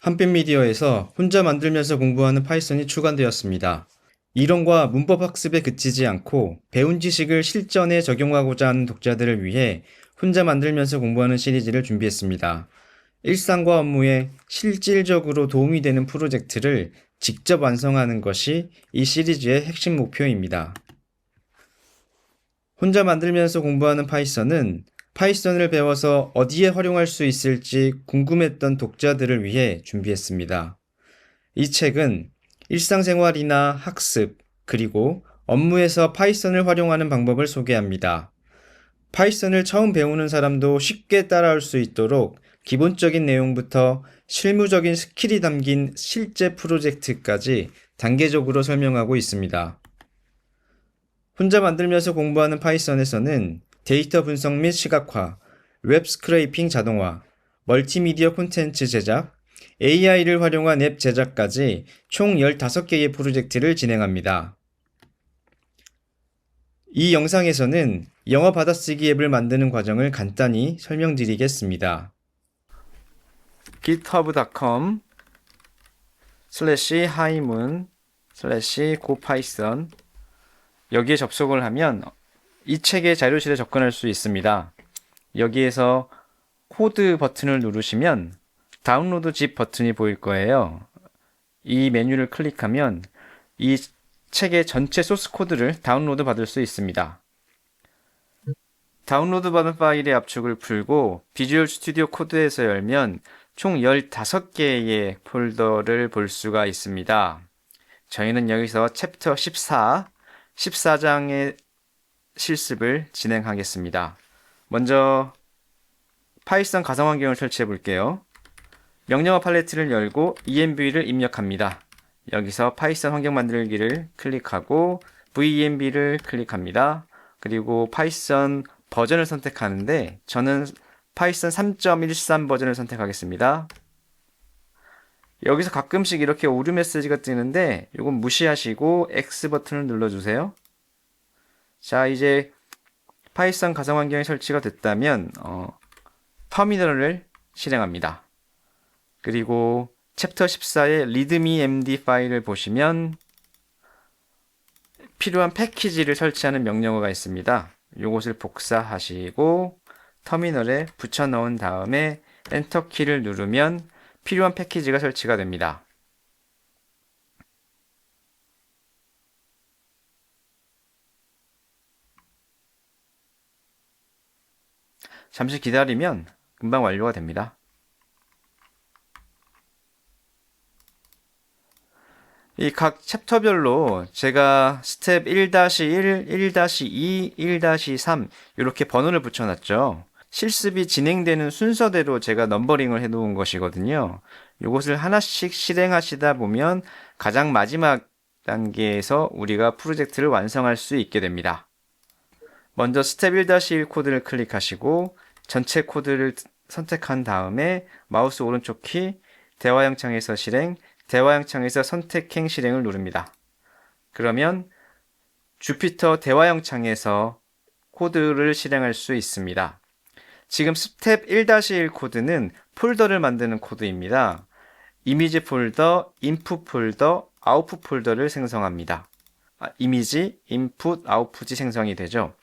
한빛미디어에서 혼자 만들면서 공부하는 파이썬이 추가되었습니다. 이론과 문법 학습에 그치지 않고 배운 지식을 실전에 적용하고자 하는 독자들을 위해 혼자 만들면서 공부하는 시리즈를 준비했습니다. 일상과 업무에 실질적으로 도움이 되는 프로젝트를 직접 완성하는 것이 이 시리즈의 핵심 목표입니다. 혼자 만들면서 공부하는 파이썬은 파이썬을 배워서 어디에 활용할 수 있을지 궁금했던 독자들을 위해 준비했습니다. 이 책은 일상생활이나 학습, 그리고 업무에서 파이썬을 활용하는 방법을 소개합니다. 파이썬을 처음 배우는 사람도 쉽게 따라올 수 있도록 기본적인 내용부터 실무적인 스킬이 담긴 실제 프로젝트까지 단계적으로 설명하고 있습니다. 혼자 만들면서 공부하는 파이썬에서는 데이터 분석 및 시각화, 웹 스크레이핑 자동화, 멀티미디어 콘텐츠 제작, AI를 활용한 앱 제작까지 총 15개의 프로젝트를 진행합니다. 이 영상에서는 영어 받아쓰기 앱을 만드는 과정을 간단히 설명드리겠습니다. github.com 슬래시 하이문 슬래시 고파이썬 여기에 접속을 하면 이 책의 자료실에 접근할 수 있습니다. 여기에서 코드 버튼을 누르시면 다운로드 집 버튼이 보일 거예요. 이 메뉴를 클릭하면 이 책의 전체 소스 코드를 다운로드 받을 수 있습니다. 다운로드 받은 파일의 압축을 풀고 비주얼 스튜디오 코드에서 열면 총 15개의 폴더를 볼 수가 있습니다. 저희는 여기서 챕터 14, 14장의 실습을 진행하겠습니다. 먼저 파이썬 가상 환경을 설치해 볼게요. 명령어 팔레트를 열고 env를 입력합니다. 여기서 파이썬 환경 만들기를 클릭하고 venv를 클릭합니다. 그리고 파이썬 버전을 선택하는데 저는 파이썬 3.13 버전을 선택하겠습니다. 여기서 가끔씩 이렇게 오류 메시지가 뜨는데 이건 무시하시고 X 버튼을 눌러주세요. 자 이제 파이썬 가상 환경이 설치가 됐다면 어, 터미널을 실행합니다. 그리고 챕터 14의 리드미 md 파일을 보시면 필요한 패키지를 설치하는 명령어가 있습니다. 이것을 복사하시고 터미널에 붙여 넣은 다음에 엔터 키를 누르면 필요한 패키지가 설치가 됩니다. 잠시 기다리면 금방 완료가 됩니다. 이 각 챕터별로 제가 스텝 1-1, 1-2, 1-3 이렇게 번호를 붙여놨죠. 실습이 진행되는 순서대로 제가 넘버링을 해놓은 것이거든요. 이것을 하나씩 실행하시다 보면 가장 마지막 단계에서 우리가 프로젝트를 완성할 수 있게 됩니다. 먼저 스텝 1-1 코드를 클릭하시고 전체 코드를 선택한 다음에 마우스 오른쪽 키 대화형 창에서 실행, 대화형 창에서 선택행 실행을 누릅니다. 그러면 주피터 대화형 창에서 코드를 실행할 수 있습니다. 지금 스텝 1-1 코드는 폴더를 만드는 코드입니다. 이미지 폴더, 인풋 폴더, 아웃풋 폴더를 생성합니다. 아, 이미지, 인풋, 아웃풋이 생성이 되죠.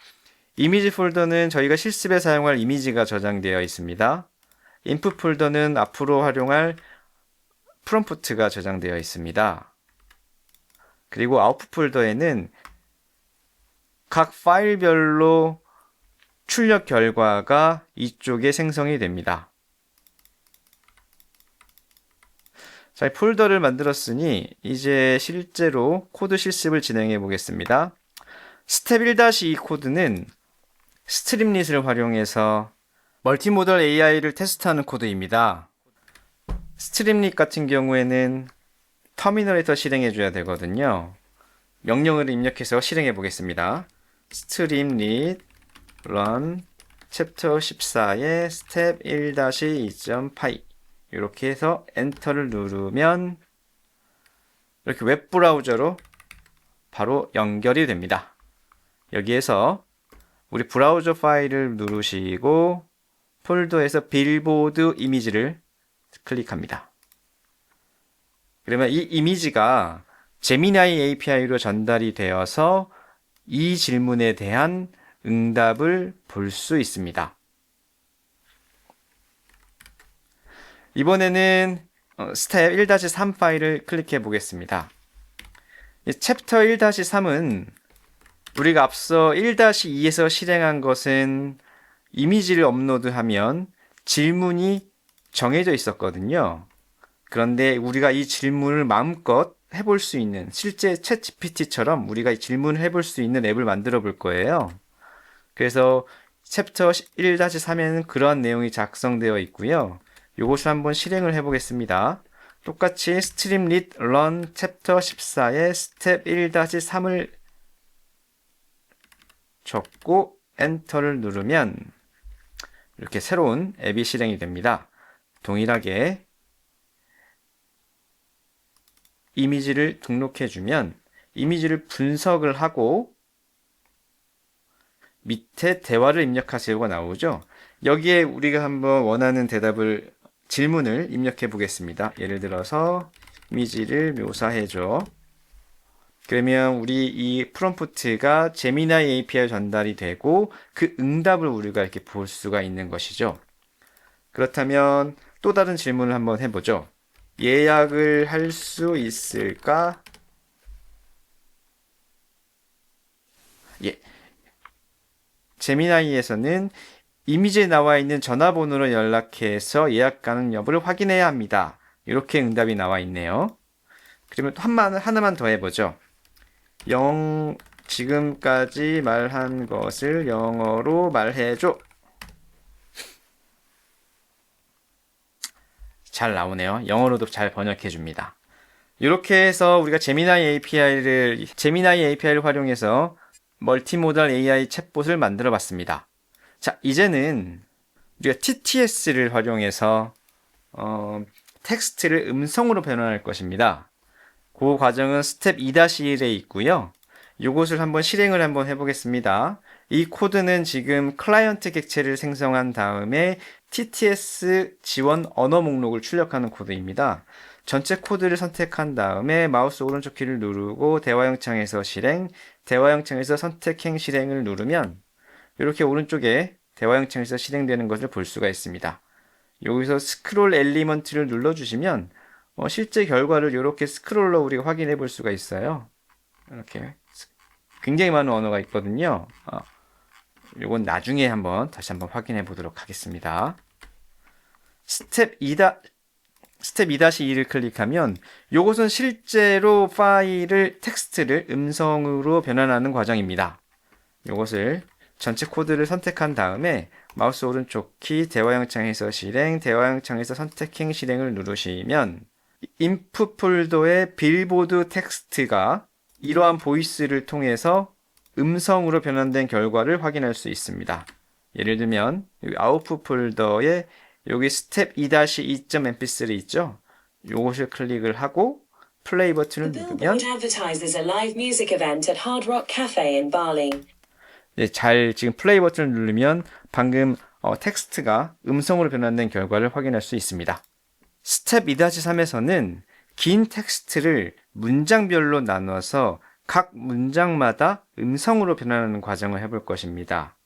이미지 폴더는 저희가 실습에 사용할 이미지가 저장되어 있습니다. 인풋 폴더는 앞으로 활용할 프롬프트가 저장되어 있습니다. 그리고 아웃풋 폴더에는 각 파일별로 출력 결과가 이쪽에 생성이 됩니다. 자, 폴더를 만들었으니 이제 실제로 코드 실습을 진행해 보겠습니다. 스텝 1-2 코드는 스트림릿을 활용해서 멀티모델 AI를 테스트하는 코드입니다. 스트림릿 같은 경우에는 터미널에서 실행해 줘야 되거든요. 명령을 입력해서 실행해 보겠습니다. 스트림릿 run 챕터 14의 스텝 1-2.py 이렇게 해서 엔터를 누르면 이렇게 웹 브라우저로 바로 연결이 됩니다. 여기에서 우리 브라우저 파일을 누르시고 폴더에서 빌보드 이미지를 클릭합니다. 그러면 이 이미지가 제미나이 API로 전달이 되어서 이 질문에 대한 응답을 볼 수 있습니다. 이번에는 어, 스텝 1-3 파일을 클릭해 보겠습니다. 이 챕터 1-3은 우리가 앞서 1-2에서 실행한 것은 이미지를 업로드하면 질문이 정해져 있었거든요. 그런데 우리가 이 질문을 마음껏 해볼 수 있는 실제 챗 GPT처럼 우리가 이 질문을 해볼 수 있는 앱을 만들어 볼 거예요. 그래서 챕터 1-3에는 그러한 내용이 작성되어 있고요. 이것을 한번 실행을 해 보겠습니다. 똑같이 스트림 릿 런 챕터 14의 스텝 1-3을 적고 엔터를 누르면 이렇게 새로운 앱이 실행이 됩니다. 동일하게 이미지를 등록해 주면 이미지를 분석을 하고 밑에 대화를 입력하세요가 나오죠. 여기에 우리가 한번 원하는 대답을 질문을 입력해 보겠습니다. 예를 들어서 이미지를 묘사해 줘. 그러면 우리 이 프롬프트가 제미나이 API 전달이 되고 그 응답을 우리가 이렇게 볼 수가 있는 것이죠. 그렇다면 또 다른 질문을 한번 해보죠. 예약을 할 수 있을까? 예. 제미나이에서는 이미지에 나와 있는 전화번호로 연락해서 예약 가능 여부를 확인해야 합니다. 이렇게 응답이 나와 있네요. 그러면 또 한만, 하나만 더 해보죠. 영, 지금까지 말한 것을 영어로 말해줘. 잘 나오네요. 영어로도 잘 번역해 줍니다. 이렇게 해서 우리가 제미나이 API를 제미나이 API를 활용해서 멀티모달 AI 챗봇을 만들어 봤습니다. 자, 이제는 우리가 TTS를 활용해서 어, 텍스트를 음성으로 변환할 것입니다. 그 과정은 스텝 2-1에 있고요. 이것을 한번 실행을 한번 해보겠습니다. 이 코드는 지금 클라이언트 객체를 생성한 다음에 TTS 지원 언어 목록을 출력하는 코드입니다. 전체 코드를 선택한 다음에 마우스 오른쪽 키를 누르고 대화형 창에서 실행, 대화형 창에서 선택행 실행을 누르면 이렇게 오른쪽에 대화형 창에서 실행되는 것을 볼 수가 있습니다. 여기서 스크롤 엘리먼트를 눌러주시면 어, 실제 결과를 이렇게 스크롤로 우리가 확인해 볼 수가 있어요. 이렇게 굉장히 많은 언어가 있거든요. 어, 이건 나중에 한번 다시 한번 확인해 보도록 하겠습니다. 스텝 2다 스텝 2-2를 클릭하면 이것은 실제로 파일을 텍스트를 음성으로 변환하는 과정입니다. 이것을 전체 코드를 선택한 다음에 마우스 오른쪽 키 대화형 창에서 실행, 대화형 창에서 선택행 실행을 누르시면 인풋 폴더의 빌보드 텍스트가 이러한 보이스를 통해서 음성으로 변환된 결과를 확인할 수 있습니다. 예를 들면 여기 아웃풋 폴더에 여기 스텝 2-2.mp3 있죠? 요것을 클릭을 하고 플레이 버튼을 누르면. 네, 잘 지금 플레이 버튼을 누르면 방금 어, 텍스트가 음성으로 변환된 결과를 확인할 수 있습니다. 스텝 2-3에서는 긴 텍스트를 문장별로 나눠서 각 문장마다 음성으로 변환하는 과정을 해볼 것입니다.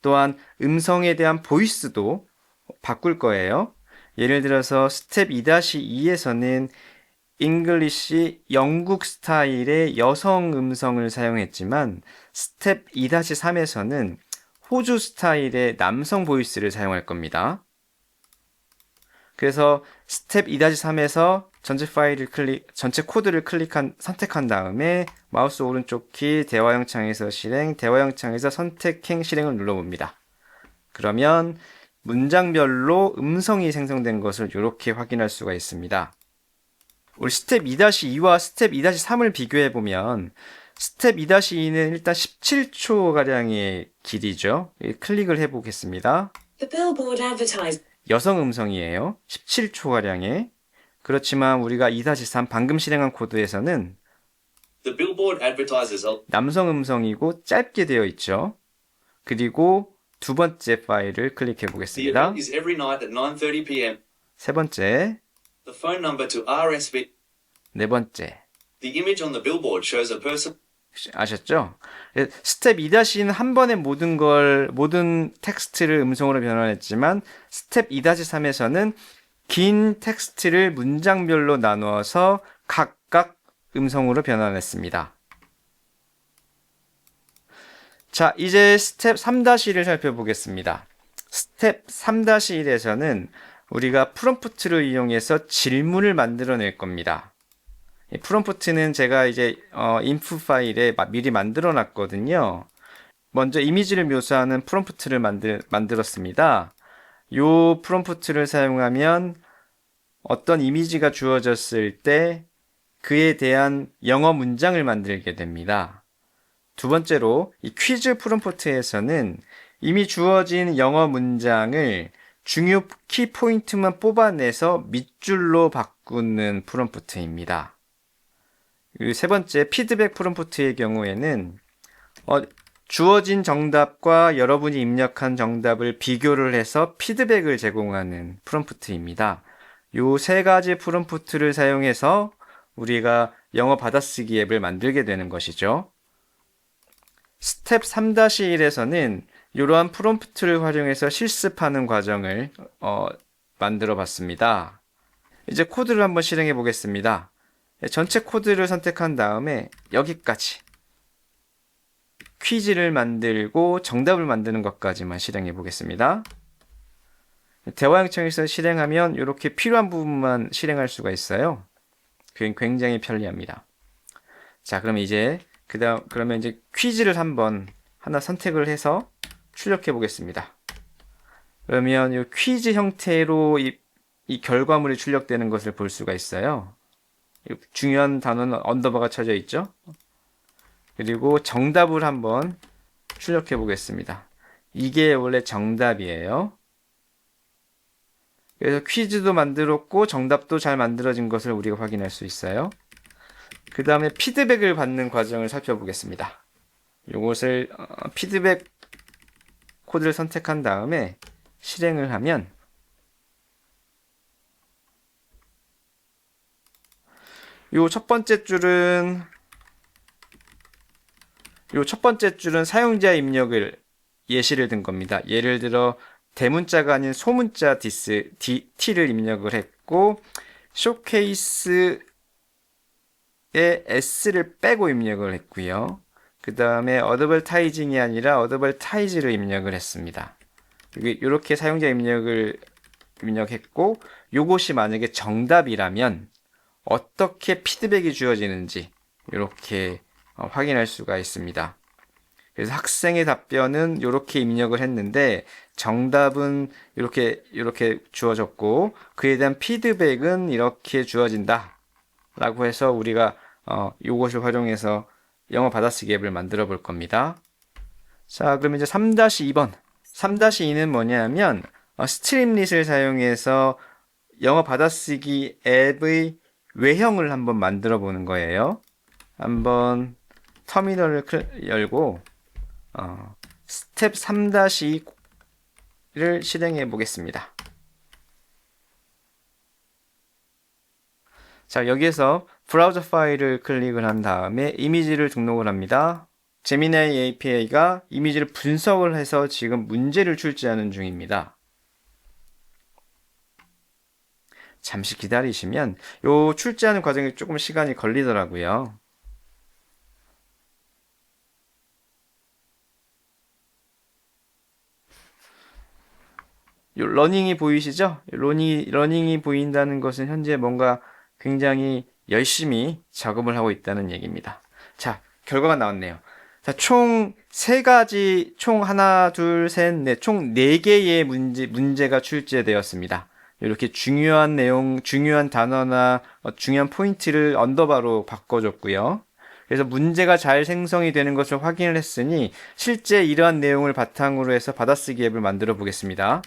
또한 음성에 대한 보이스도 바꿀 거예요. 예를 들어서 스텝 2-2에서는 잉글리시 영국 스타일의 여성 음성을 사용했지만 스텝 2-3에서는 호주 스타일의 남성 보이스를 사용할 겁니다. 그래서 스텝 2-3에서 전체 파일을 클릭, 전체 코드를 클릭한, 선택한 다음에 마우스 오른쪽 키 대화형 창에서 실행, 대화형 창에서 선택행 실행을 눌러봅니다. 그러면 문장별로 음성이 생성된 것을 이렇게 확인할 수가 있습니다. 우리 스텝 2-2와 스텝 2-3을 비교해 보면 스텝 2-2는 일단 17초 가량의 길이죠. 클릭을 해 보겠습니다. 여성 음성이에요. 17초 가량의. 그렇지만 우리가 2-3 방금 실행한 코드에서는 남성 음성이고 짧게 되어 있죠. 그리고 두 번째 파일을 클릭해 보겠습니다. event is every night at 9:30 p.m. 세 번째 네 번째. 아셨죠? 예, 스텝 2-2는 한 번에 모든 걸, 모든 텍스트를 음성으로 변환했지만, 스텝 2-3에서는 긴 텍스트를 문장별로 나누어서 각각 음성으로 변환했습니다. 자, 이제 스텝 3-1을 살펴보겠습니다. 스텝 3-1에서는 우리가 프롬프트를 이용해서 질문을 만들어낼 겁니다. 이 프롬프트는 제가 이제 어, 인프 파일에 마- 미리 만들어 놨거든요. 먼저 이미지를 묘사하는 프롬프트를 만들, 만들었습니다. 요 프롬프트를 사용하면 어떤 이미지가 주어졌을 때 그에 대한 영어 문장을 만들게 됩니다. 두 번째로 이 퀴즈 프롬프트에서는 이미 주어진 영어 문장을 중요 키 포인트만 뽑아내서 밑줄로 바꾸는 프롬프트입니다. 세 번째 피드백 프롬프트의 경우에는 어, 주어진 정답과 여러분이 입력한 정답을 비교를 해서 피드백을 제공하는 프롬프트입니다. 요 세 가지 프롬프트를 사용해서 우리가 영어 받아쓰기 앱을 만들게 되는 것이죠. 스텝 3-1에서는 이러한 프롬프트를 활용해서 실습하는 과정을 어, 만들어 봤습니다. 이제 코드를 한번 실행해 보겠습니다. 네, 전체 코드를 선택한 다음에 여기까지 퀴즈를 만들고 정답을 만드는 것까지만 실행해 보겠습니다. 대화영청에서 실행하면 이렇게 필요한 부분만 실행할 수가 있어요. 굉장히 편리합니다. 자, 그럼 이제 그다음 그러면 이제 퀴즈를 한번 하나 선택을 해서 출력해 보겠습니다. 그러면 이 퀴즈 형태로 이, 이 결과물이 출력되는 것을 볼 수가 있어요. 중요한 단어는 언더바가 쳐져 있죠. 그리고 정답을 한번 출력해 보겠습니다. 이게 원래 정답이에요. 그래서 퀴즈도 만들었고 정답도 잘 만들어진 것을 우리가 확인할 수 있어요. 그 다음에 피드백을 받는 과정을 살펴보겠습니다. 이것을 어, 피드백 코드를 선택한 다음에 실행을 하면 요 첫 번째 줄은 요 첫 번째 줄은 사용자 입력을 예시를 든 겁니다. 예를 들어 대문자가 아닌 소문자 디스 디, t를 입력을 했고 쇼케이스에 s를 빼고 입력을 했고요. 그 다음에 어드벌타이징이 아니라 어드벌타이즈를 입력을 했습니다. 이렇게 사용자 입력을 입력했고 요것이 만약에 정답이라면 어떻게 피드백이 주어지는지 이렇게 어, 확인할 수가 있습니다. 그래서 학생의 답변은 이렇게 입력을 했는데 정답은 이렇게 이렇게 주어졌고 그에 대한 피드백은 이렇게 주어진다. 라고 해서 우리가 어, 이것을 활용해서 영어 받아쓰기 앱을 만들어 볼 겁니다. 자, 그럼 이제 3-2번. 3-2는 뭐냐면 어, 스트림릿을 사용해서 영어 받아쓰기 앱의 외형을 한번 만들어 보는 거예요. 한번 터미널을 클- 열고 어, 스텝 3-2를 실행해 보겠습니다. 자, 여기에서 브라우저 파일을 클릭을 한 다음에 이미지를 등록을 합니다. 제미나이 API가 이미지를 분석을 해서 지금 문제를 출제하는 중입니다. 잠시 기다리시면 요 출제하는 과정이 조금 시간이 걸리더라고요. 요 러닝이 보이시죠? 러닝이, 러닝이 보인다는 것은 현재 뭔가 굉장히 열심히 작업을 하고 있다는 얘기입니다. 자, 결과가 나왔네요. 자, 총 세 가지, 총 하나, 둘, 셋, 넷, 총 네 개의 문제, 문제가 출제되었습니다. 이렇게 중요한 내용, 중요한 단어나 어, 중요한 포인트를 언더바로 바꿔줬고요. 그래서 문제가 잘 생성이 되는 것을 확인을 했으니 실제 이러한 내용을 바탕으로 해서 받아쓰기 앱을 만들어 보겠습니다.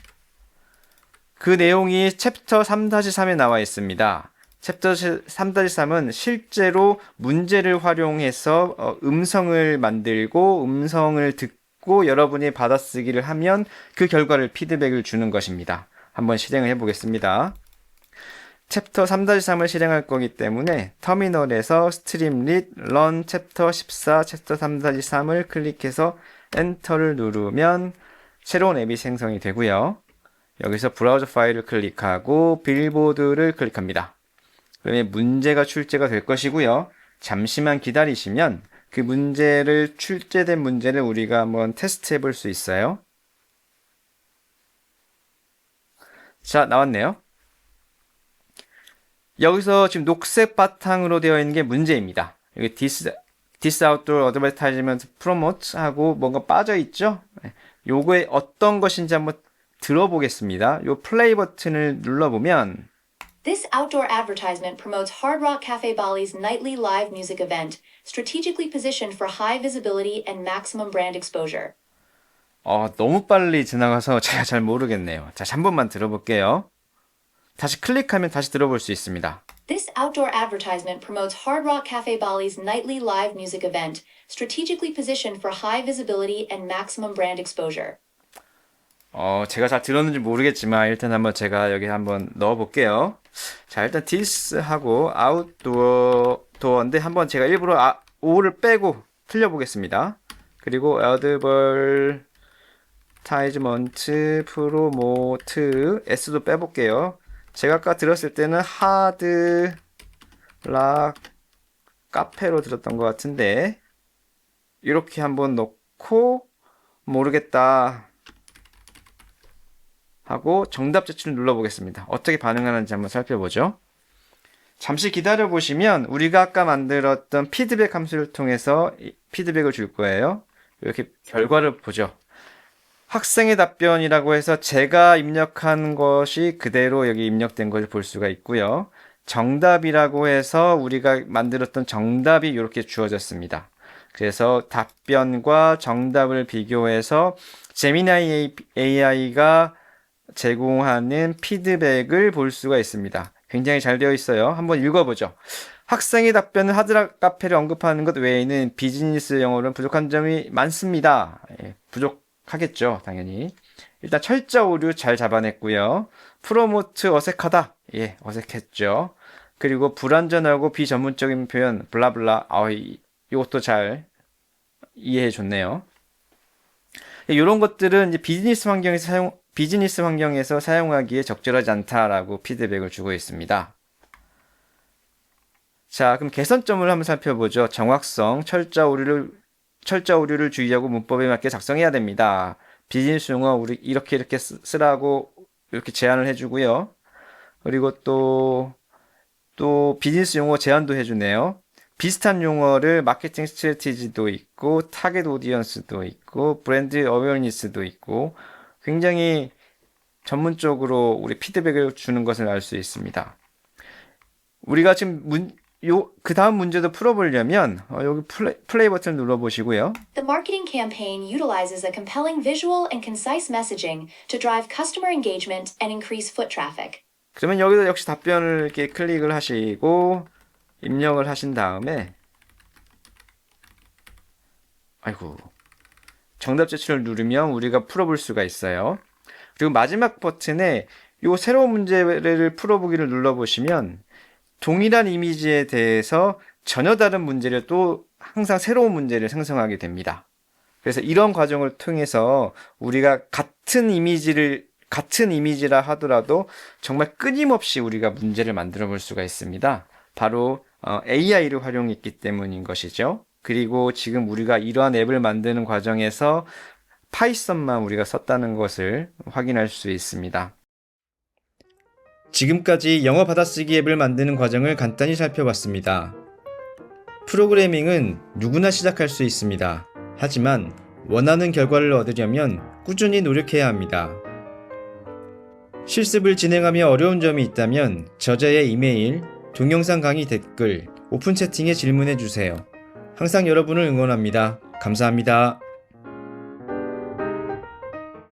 그 내용이 챕터 3-3에 나와 있습니다. 챕터 3-3은 실제로 문제를 활용해서 어, 음성을 만들고 음성을 듣고 여러분이 받아쓰기를 하면 그 결과를 피드백을 주는 것입니다. 한번 실행을 해 보겠습니다. 챕터 3-3을 실행할 거기 때문에 터미널에서 스트림릿 런 챕터 14 챕터 3-3을 클릭해서 엔터를 누르면 새로운 앱이 생성이 되고요. 여기서 브라우저 파일을 클릭하고 빌보드를 클릭합니다. 그러면 문제가 출제가 될 것이고요. 잠시만 기다리시면 그 문제를 출제된 문제를 우리가 한번 테스트해 볼 수 있어요. 자, 나왔네요. 여기서 지금 녹색 바탕으로 되어 있는 게 문제입니다. 여기 this, this outdoor advertisement promote 하고 뭔가 빠져 있죠? 네. 요거에 어떤 것인지 한번 들어보겠습니다. 요 플레이 버튼을 눌러보면 This outdoor advertisement promotes Hard Rock Cafe Bali's nightly live music event, strategically positioned for high visibility and maximum brand exposure. 어, 너무 빨리 지나가서 제가 잘 모르겠네요. 자, 한 번만 들어볼게요. 다시 클릭하면 다시 들어볼 수 있습니다. This outdoor advertisement promotes Hard Rock Cafe Bali's nightly live music event, strategically positioned for high visibility and maximum brand exposure. 어, 제가 잘 들었는지 모르겠지만 일단 한번 제가 여기 한번 넣어 볼게요. 자, 일단 this 하고 outdoor 도어인데 한번 제가 일부러 아, o를 빼고 틀려 보겠습니다. 그리고 advertisement promote s도 빼 볼게요. 제가 아까 들었을 때는 hard 락 카페로 들었던 것 같은데 이렇게 한번 넣고 모르겠다 하고 정답 제출을 눌러보겠습니다. 어떻게 반응하는지 한번 살펴보죠. 잠시 기다려 보시면 우리가 아까 만들었던 피드백 함수를 통해서 이 피드백을 줄 거예요. 이렇게 결과를 보죠. 학생의 답변이라고 해서 제가 입력한 것이 그대로 여기 입력된 것을 볼 수가 있고요. 정답이라고 해서 우리가 만들었던 정답이 이렇게 주어졌습니다. 그래서 답변과 정답을 비교해서 제미나이 AI가 제공하는 피드백을 볼 수가 있습니다. 굉장히 잘 되어 있어요. 한번 읽어보죠. 학생의 답변을 하드락 카페를 언급하는 것 외에는 비즈니스 영어로는 부족한 점이 많습니다. 예, 부족 하겠죠, 당연히. 일단 철자 오류 잘 잡아냈고요. 프로모트 어색하다. 예, 어색했죠. 그리고 불완전하고 비전문적인 표현, 블라블라. 아, 이- 이것도 잘 이해해 줬네요. 이런 것들은 이제 비즈니스 환경에서 사용, 비즈니스 환경에서 사용하기에 적절하지 않다라고 피드백을 주고 있습니다. 자, 그럼 개선점을 한번 살펴보죠. 정확성, 철자 오류를 철자 오류를 주의하고 문법에 맞게 작성해야 됩니다. 비즈니스 용어 우리 이렇게 이렇게 쓰- 쓰라고 이렇게 제안을 해주고요. 그리고 또 또 비즈니스 용어 제안도 해주네요. 비슷한 용어를 마케팅 스트레티지도 있고 타겟 오디언스도 있고 브랜드 어웨어니스도 있고 굉장히 전문적으로 우리 피드백을 주는 것을 알 수 있습니다. 우리가 지금 문, 요, 그 다음 문제도 풀어보려면, 어, 여기 플레이, 플레이 버튼을 눌러보시고요. The marketing campaign utilizes a compelling visual and concise messaging to drive customer engagement and increase foot traffic. 그러면 여기서 역시 답변을 이렇게 클릭을 하시고, 입력을 하신 다음에, 아이고, 정답 제출을 누르면 우리가 풀어볼 수가 있어요. 그리고 마지막 버튼에 요 새로운 문제를 풀어보기를 눌러보시면 동일한 이미지에 대해서 전혀 다른 문제를 또 항상 새로운 문제를 생성하게 됩니다. 그래서 이런 과정을 통해서 우리가 같은 이미지를 같은 이미지라 하더라도 정말 끊임없이 우리가 문제를 만들어 볼 수가 있습니다. 바로 AI를 활용했기 때문인 것이죠. 그리고 지금 우리가 이러한 앱을 만드는 과정에서 파이썬만 우리가 썼다는 것을 확인할 수 있습니다. 지금까지 영어 받아쓰기 앱을 만드는 과정을 간단히 살펴봤습니다. 프로그래밍은 누구나 시작할 수 있습니다. 하지만 원하는 결과를 얻으려면 꾸준히 노력해야 합니다. 실습을 진행하며 어려운 점이 있다면 저자의 이메일, 동영상 강의 댓글, 오픈 채팅에 질문해 주세요. 항상 여러분을 응원합니다. 감사합니다.